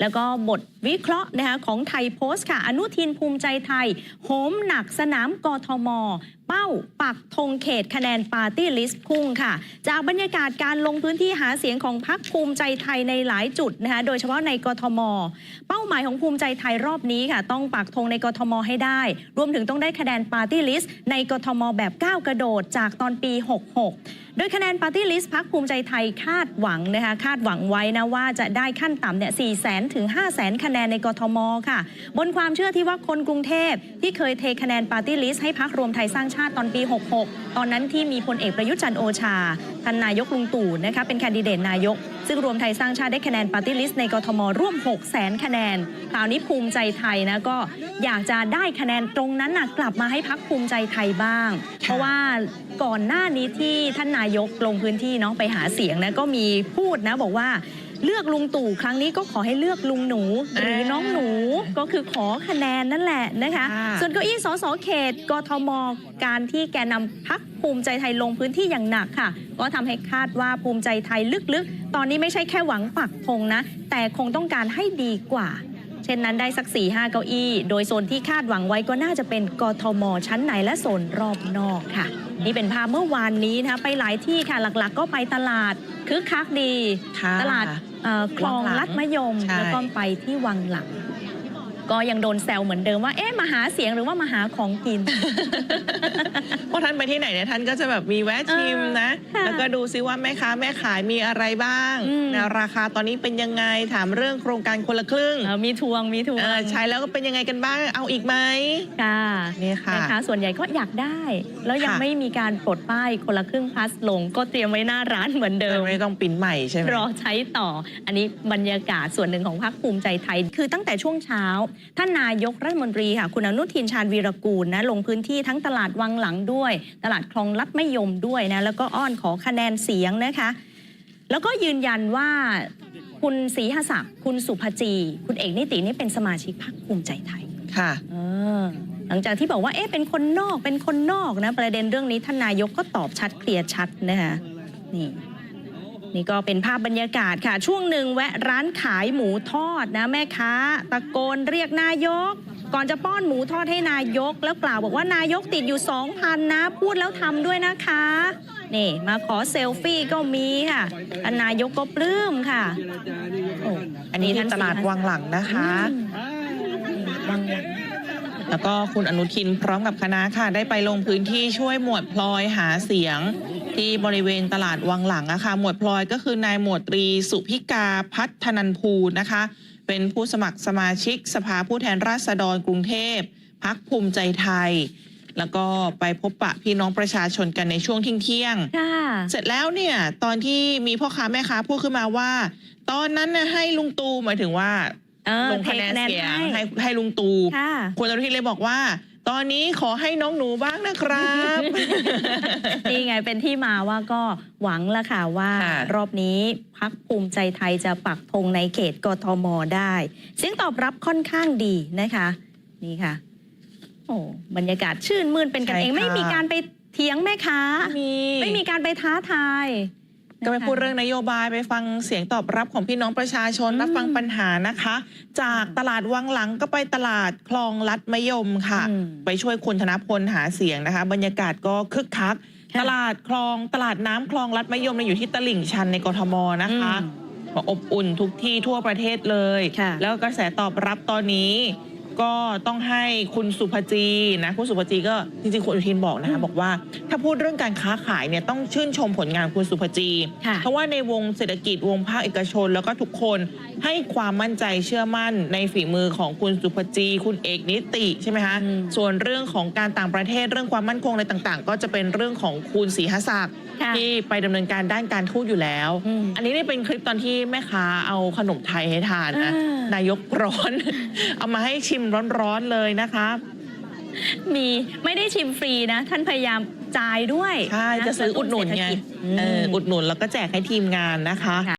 แล้วก็บทวิเคราะห์นะคะของไทยโพสต์ค่ะ อนุทินภูมิใจไทย โหมหนักสนามกทม เป้าปักธงเขตคะแนนปาร์ตี้ลิสต์พุ่งค่ะ จากบรรยากาศการลงพื้นที่หาเสียงของพรรคภูมิใจไทยในหลายจุดนะคะโดยเฉพาะในกทม เป้าหมายของภูมิใจไทยรอบนี้ค่ะ ต้องปักธงในกทมให้ได้ รวมถึงต้องได้คะแนนปาร์ตี้ลิสต์ในกทมแบบก้าวกระโดดจากตอนปี 66 โดยคะแนนปาร์ตี้ลิสต์พักภูมิใจไทยคาดหวังนะคะคาดหวังไว้นะว่าจะได้ขั้นต่ำเนี่ยสี่แสนถึงห้าแสนคะแนนในกทมค่ะ บนความเชื่อที่ว่าคนกรุงเทพที่เคยเทคะแนนปาร์ตี้ลิสต์ให้พักรวมไทยสร้างชาติตอนปี 66 ตอนนั้นที่มีพลเอกประยุทธ์จันโอชา ท่านนายกลุงตู่นะคะเป็นแคนดิเดตนายก ซึ่งรวมไทยสร้างชาติได้คะแนนปาร์ตี้ลิสต์ในกทมร่วม 6 0แสนคะแนนคราวนี้ภูมิใจไทยนะก็อยากจะได้คะแนนตรงนั้นนะกลับมาให้พักภูมิใจไทยบ้าง เพราะว่าก่อนหน้านี้ที่ท่านนายกลงพื้นที่เนาะไปหาเสียงนะก็มีพูดนะบอกว่า เลือกลุงตู่ครั้งนี้ก็ขอให้เลือกลุงหนู หรือน้องหนูก็คือขอคะแนนนั่นแหละนะคะค่ะส่วนเก้าอี้สสเขตกทมการที่แกนำพักภูมิใจไทยลงพื้นที่อย่างหนักค่ะ ก็ทำให้คาดว่าภูมิใจไทยลึกๆ ตอนนี้ไม่ใช่แค่หวังปักธงนะ แต่คงต้องการให้ดีกว่า เช่นนั้นได้สัก4ี่ห้าเก้าอี้ โดยโซนที่คาดหวังไว้ก็น่าจะเป็นกทม ชั้นในและโซนรอบนอกค่ะ นี่เป็นภาพเมื่อวานนี้นะคะไปหลายที่ค่ะหลักๆ ก็ไปตลาดคึกคักดีค่ะตลาด เอ่อคลองวังหลังลัดมะยมใช่ แล้วก็ไปที่วังหลัง ก็ยังโดนแซวเหมือนเดิมว่า เอ๊ะมาหาเสียงหรือว่ามาหาของกิน เพราะท่านไปที่ไหนเนี่ยท่านก็จะแบบมีแวะชิมนะค่ะแล้วก็ดูซิว่าแม่ค้าแม่ขายมีอะไรบ้างอืม นะราคาตอนนี้เป็นยังไงถามเรื่องโครงการคนละครึ่งเอ่อมีทวงมีทวงเออใช้แล้วก็เป็นยังไงกันบ้างเอาอีกไหมค่ะนี่ค่ะ นะคะส่วนใหญ่ก็อยากได้ แล้วยังค่ะ ไม่มีการปลดป้ายคนละครึ่งพลัสลง ก็เตรียมไว้หน้าร้านเหมือนเดิม ไม่ต้องปริ้นใหม่ใช่ไหม รอใช้ต่อ อันนี้บรรยากาศส่วนหนึ่งของพรรคภูมิใจไทย คือตั้งแต่ช่วงเช้าท่านนายกรัฐมนตรีค่ะคุณอนุทินชาญวีรกูลนะลงพื้นที่ทั้งตลาดวังหลังด้วย ตลาดคลองลัดมะยมด้วยนะแล้วก็อ้อนขอคะแนนเสียงนะคะแล้วก็ยืนยันว่าคุณศรีหศักดิ์คุณสุภจี คุณเอกนิตินี่เป็นสมาชิกพรรคภูมิใจไทยค่ะเออหลังจากที่บอกว่าเอ๊ะเป็นคนนอกเป็นคนนอกนะประเด็นเรื่องนี้ท่านนายกก็ตอบชัดเคลียร์ชัดนะคะนี่ นี่ก็เป็นภาพบรรยากาศค่ะ ช่วงหนึ่งแวะร้านขายหมูทอดนะแม่ค้า ตะโกนเรียกนายก ก่อนจะป้อนหมูทอดให้นายก แล้วกล่าวบอกว่านายกติดอยู่ 2,000 นะ พูดแล้วทำด้วยนะคะนี่มาขอเซลฟี่ก็มีค่ะท่านนายกก็ปลื้มค่ะโอ้อันนี้ที่ตลาดวังหลังนะคะวังหลังแล้วก็คุณอนุทินพร้อมกับคณะค่ะ ได้ไปลงพื้นที่ช่วยหมวดพลอยหาเสียง ที่บริเวณตลาดวังหลังอะค่ะหมวดพลอยก็คือนายหมวดตรีสุพิกาพัฒนันพูนะคะ เป็นผู้สมัครสมาชิกสภาผู้แทนราษฎรกรุงเทพพักภูมิใจไทย แล้วก็ไปพบปะพี่น้องประชาชนกันในช่วงเที่ยงๆค่ะเสร็จแล้วเนี่ยตอนที่มีพ่อค้าแม่ค้าพูดขึ้นมาว่า ตอนนั้นน่ะให้ลุงตูหมายถึงว่าเออลงคะแนนเทเสียงให้ให้ให้ลุงตูค่ะคุณอนุทินเลยบอกว่า ตอนนี้ขอให้น้องหนูบ้างนะครับ นี่ไงเป็นที่มาว่าก็หวังละค่ะว่าค่ะรอบนี้พักภูมิใจไทยจะปักธงในเขตกทมได้ เสียงตอบรับค่อนข้างดีนะคะ นี่ค่ะ โอ้บรรยากาศชื่นมื่นเป็นกันเองใช่ค่ะ ไม่มีการไปเถียงแม่ค้า มี ไม่มีการไปท้าทายนะคะ ก็ไปพูดเรื่องนโยบายไปฟังเสียงตอบรับของพี่น้องประชาชนอืมรับฟังปัญหานะคะ จากตลาดวังหลังก็ไปตลาดคลองลัดมะยมค่ะอืมไปช่วยคุณธนพลหาเสียงนะคะ บรรยากาศก็คึกคักค่ะตลาดคลองตลาดน้ำคลองลัดมะยมเนี่ยอยู่ที่ตลิ่งชันในกทมนะคะอืมอบอุ่นทุกที่ทั่วประเทศเลยค่ะแล้วกระแสตอบรับตอนนี้ ก็ต้องให้คุณสุภจีนะคุณสุภจีก็จริงๆคุณอนุทินบอกนะคะบอกว่า ถ้าพูดเรื่องการค้าขายเนี่ยต้องชื่นชมผลงานคุณสุภจี ค่ะเพราะว่าในวงเศรษฐกิจวงภาคเอกชน แล้วก็ทุกคนให้ความมั่นใจเชื่อมั่นในฝีมือของคุณสุภจี คุณเอกนิติใช่ไหมคะอืม ส่วนเรื่องของการต่างประเทศเรื่องความมั่นคงอะไรต่างๆ ก็จะเป็นเรื่องของคุณศรีหศักดิ์ ค่ะที่ไปดำเนินการด้านการทูตอยู่แล้ว อืมอันนี้นี่เป็นคลิปตอนที่แม่ค้าเอาขนมไทยให้ทานนะอ่าน นายกร้อน เอามาให้ชิมร้อนๆเลยนะคะ มีไม่ได้ชิมฟรีนะ ท่านพยายามจ่ายด้วยใช่ นจะซื้ออุดหนุนกระตุ้ไงเศรษฐกิจเอออุดหนุนแล้วก็แจกให้ทีมงานนะคะ